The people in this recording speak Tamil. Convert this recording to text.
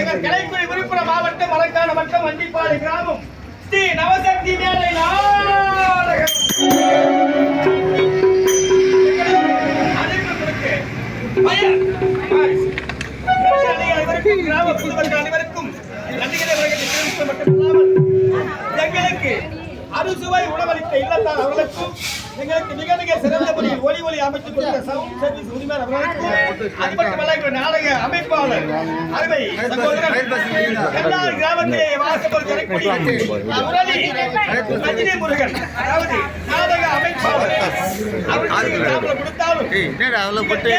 எங்கள் கலைக்குடி விழுப்புரம் மாவட்டம் மலக்கான வட்டம் வண்டிப்பாடு கிராமம். கிராம அனைவருக்கும் மட்டுமல்லாமல் எங்களுக்கு அறுசுவை உணவளித்த இல்லத்தார் அவர்களுக்கும் எங்களுக்கு மிக மிக சிறந்த முறையில் ஒளி ஒளி அமைத்துக் கொடுத்த சவுண்ட் சர்வீஸ் உரிமையாளர் அவர்களுக்கும் அது மட்டுமல்ல எங்கள் நாடக அமைப்பாளர் அருமை எல்லா கிராமத்திலே முரளி ரஜினி முருகன் அதாவது என்னடா அதில் போட்டு